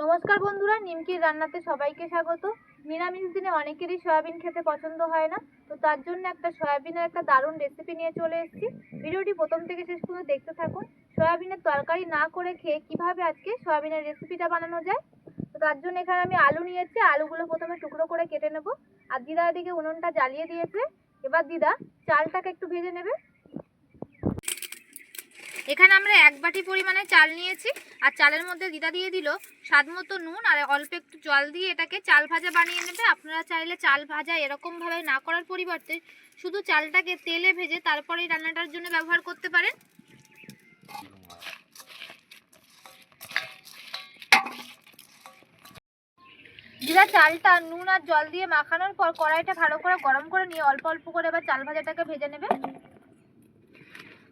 নমস্কার বন্ধুরা, নিমকির রান্নাতে সবাইকে স্বাগত। নিরামিষ দিনে অনেকেরই সয়াবিন খেতে পছন্দ হয় না, তো তার জন্য একটা সয়াবিনের একটা দারুণ রেসিপি নিয়ে চলে এসেছি। ভিডিওটি প্রথম থেকে শেষ পর্যন্ত দেখতে থাকুন। সয়াবিনের তরকারি না করে খেয়ে কীভাবে আজকে সয়াবিনের রেসিপিটা বানানো যায়? তো তার জন্য এখানে আমি আলু নিয়েছি, আলুগুলো প্রথমে টুকরো করে কেটে নেব। আর দিদা এদিকে উনুনটা জ্বালিয়ে দিয়েছে। এবার দিদা চালটাকে একটু ভেজে নেবে। এখানে আমরা এক বাটি পরিমাণে চাল নিয়েছি। আর চালের মধ্যে দিদা দিয়ে দিল স্বাদ মতো নুন আর অল্প একটু জল দিয়ে এটাকে চাল ভাজা বানিয়ে নেবে। আপনারা চাইলে চাল ভাজা এরকমভাবে না করার পরিবর্তে শুধু চালটাকে তেলে ভেজে তারপরে রান্নাটার জন্য ব্যবহার করতে পারেন। দিদা, চালটা নুন আর জল দিয়ে মাখানোর পর কড়াইটা ভালো করে গরম করে নিয়ে অল্প অল্প করে এবার চাল ভাজাটাকে ভেজে নেবে।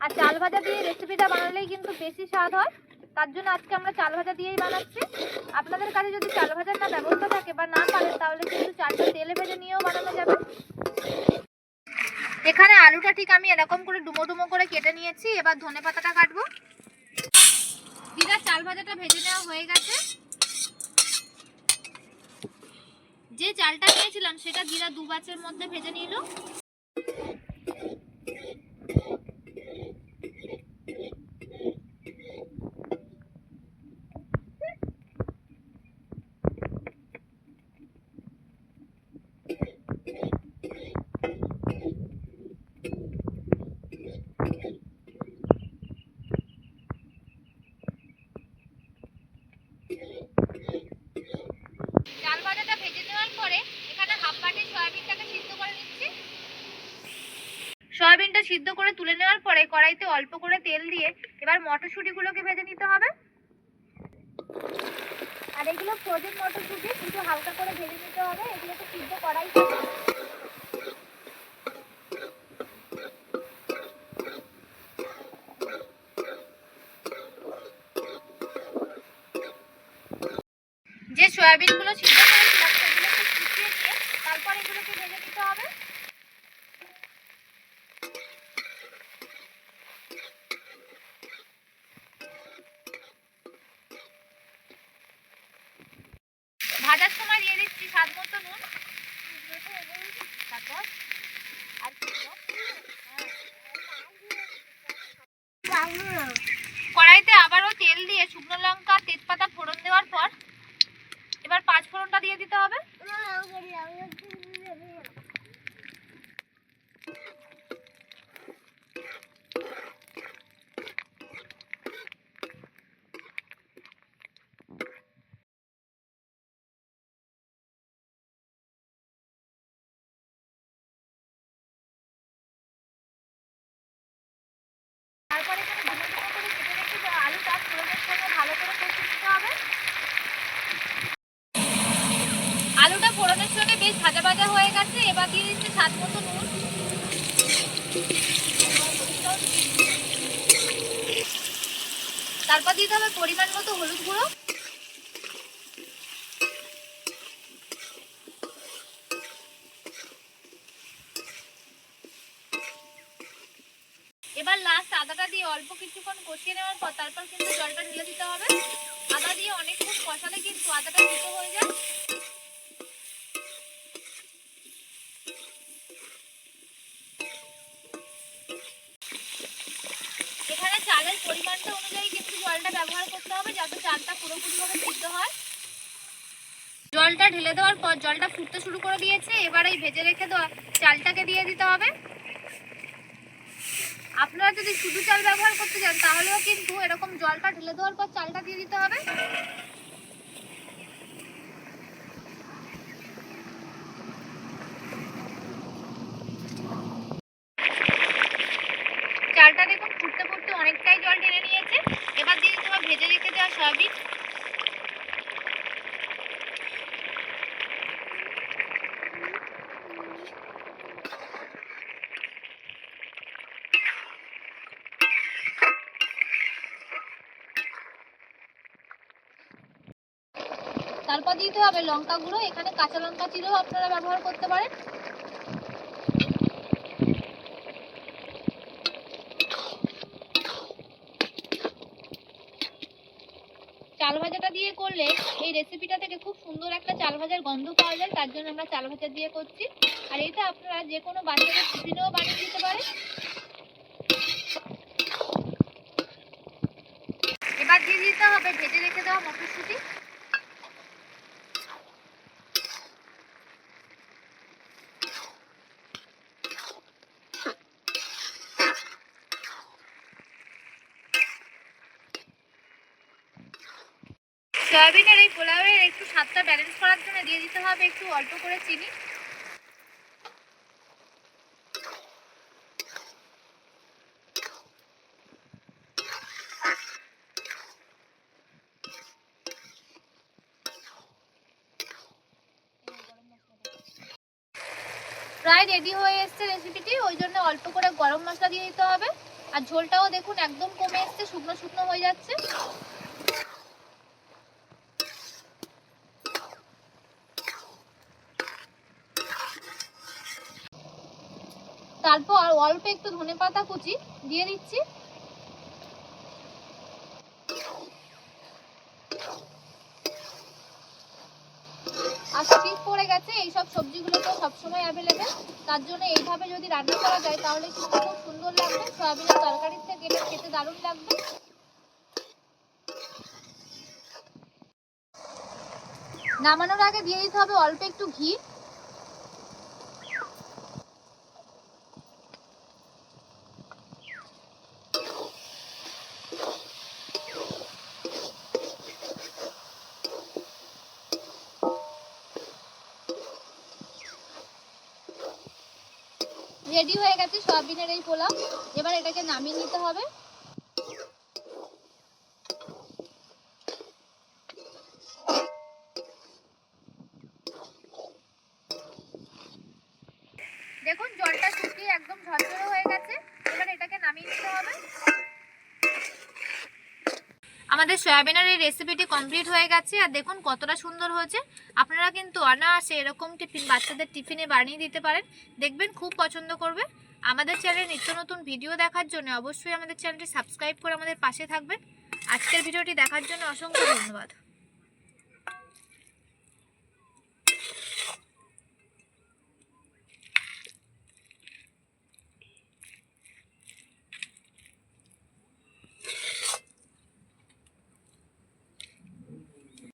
আর চাল ভাজা দিয়ে রেসিপিটা বানালেই কিন্তু বেশি স্বাদ হয়। তার জন্য আজকে আমরা চাল ভাজা দিয়েই বানাচ্ছি। আপনাদের কাছে যদি চাল ভাজার না ব্যবস্থা থাকে বা না পারেন, তাহলে কিন্তু চালটা তেলে ভেজে নিয়েও বানানো যাবে। এখানে আলুটা ঠিক আমি এরকম করে ডুমো ডুমো করে কেটে নিয়েছি। এবার ধনে পাতাটা কাটবো। চাল ভাজাটা ভেজে নেওয়া হয়ে গেছে। যে চালটা নিয়েছিলাম সেটা দিদা দু বাচের মধ্যে ভেজে নিল চাল ভাজাটা ভেজে নেওয়ার পরে এখানে হাফ বাটি সয়াবিনটাকে সিদ্ধ করে নিচ্ছি সয়াবিনটা সিদ্ধ করে তুলে নেওয়ার পরে কড়াইতে অল্প করে তেল দিয়ে এবার মটরশুঁটিগুলোকে ভেজে নিতে হবে। আর এগুলো ফ্রোজেন মটরশুঁটি কিন্তু হালকা করে ভেজে নিতে হবে। এগুলোকে সিদ্ধ করাই যে সয়াবিনগুলো সিদ্ধ করেছিলাম সেগুলো একটু শুকিয়ে নিয়ে তারপর এগুলোকে ভেজে নিতে হবে ভাজার সময় দিয়ে দিচ্ছি স্বাদ মতো নুন তারপর আর কি দেবো? কড়াইতে আবারও তেল দিয়ে শুকনো লঙ্কা, তেজপাতা ফোড়ন দেওয়ার পর এবার পাঁচ ফোড়নটা দিয়ে দিতে হবে তারপরে এখানে ডুমো ডুমো করে কেটে রেখে দেওয়া আলুটা ফোড়নের সঙ্গে ভালো করে কষে নিতে হবে আলুটা ফোড়নের সঙ্গে বেশ ভাজা ভাজা হয়ে গেছে, এবার দিয়ে দিচ্ছি স্বাদ মতো নুন। তারপর দিতে হবে পরিমাণ মতো হলুদ গুঁড়ো। এবার লাস্ট আদাটা দিয়ে অল্প কিছুক্ষণ কষিয়ে নেওয়ার পর তারপর কিন্তু জলটা ঢেলে দিতে হবে। আদা দিয়ে অনেকক্ষণ কষালে কিন্তু আদাটা সিদ্ধ হয়ে যায় এখানে চালের পরিমাণটা অনুযায়ী কিন্তু জলটা ব্যবহার করতে হবে যাতে চালটা হয়। জলটা ঢেলে দেওয়ার পর জলটা ফুটতে শুরু করে দিয়েছে। এবার এই ভেজে রেখে দেওয়া চালটাকে দিয়ে দিতে হবে। আপনারা যদি শুধু চাল ব্যবহার করতে চান, তাহলেও কিন্তু এরকম জলটা ঢেলে দেওয়ার পর চালটা দিয়ে দিতে হবে চালটা দেখুন ফুটতে ফুটতে অনেকটাই জল টেনে নিয়েছে এবার দিয়ে দিতে হবে ভেজে রেখে দেওয়া সয়াবিন তারপর দিতে হবে, লঙ্কা গুঁড়ো, এখানে কাঁচা লঙ্কা চিরেও আপনারা ব্যবহার করতে পারেন। চাল ভাজাটা দিয়ে করলে এই রেসিপিটা থেকে খুব সুন্দর একটা চাল ভাজার গন্ধ পাওয়া যায়, তার জন্য আমরা চাল ভাজা দিয়ে করছি। আর এটা আপনারা যে কোনো বাচ্চাদের টিফিনেও বানিয়ে দিতে পারেন। এবার দিয়ে দিতে হবে, ভেজে রেখে দেওয়া মটরশুঁটি। সয়াবিনের এই পোলাওয়ের একটু স্বাদটা ব্যালেন্স করার জন্য দিয়ে দিতে হবে একটু অল্প করে চিনি। প্রায় রেডি হয়ে এসছে রেসিপিটি ওই জন্য অল্প করে গরম মশলা দিয়ে দিতে হবে। আর ঝোলটাও দেখুন একদম কমে এসছে, শুকনো শুকনো হয়ে যাচ্ছে। তারপর অল্প একটু ধনেপাতা কুচি দিয়ে দিচ্ছি। আর শীত পড়ে গেছে, এইসব সবজিগুলো তো সবসময় অ্যাভেলেবেল তার জন্য এইভাবে যদি রান্না করা যায়, তাহলে কিন্তু খুব সুন্দর লাগবে। সয়াবিনের তরকারির থেকে এটা খেতে দারুণ লাগবে। নামানোর আগে দিয়ে দিতে হবে অল্প একটু ঘি। রেডি হয়ে গেছে সয়াবিনের এই পোলাও। এবার এটাকে নামিয়ে নিতে হবে। দেখুন, জলটা শুকিয়ে একদম ঝরঝরে হয়ে গেছে। এবার এটাকে নামিয়ে নিতে হবে। আমাদের সয়াবিনের এই রেসিপিটি কমপ্লিট হয়ে গেছে, আর দেখুন কতটা সুন্দর হয়েছে। আপনারা কিন্তু অনায়াসে এরকম টিফিন, বাচ্চাদের টিফিনে বানিয়ে দিতে পারেন। দেখবেন খুব পছন্দ করবে। আমাদের চ্যানেলে নিত্য নতুন ভিডিও দেখার জন্য অবশ্যই আমাদের চ্যানেলটি সাবস্ক্রাইব করে আমাদের পাশে থাকবেন। আজকের ভিডিওটি দেখার জন্য অসংখ্য ধন্যবাদ।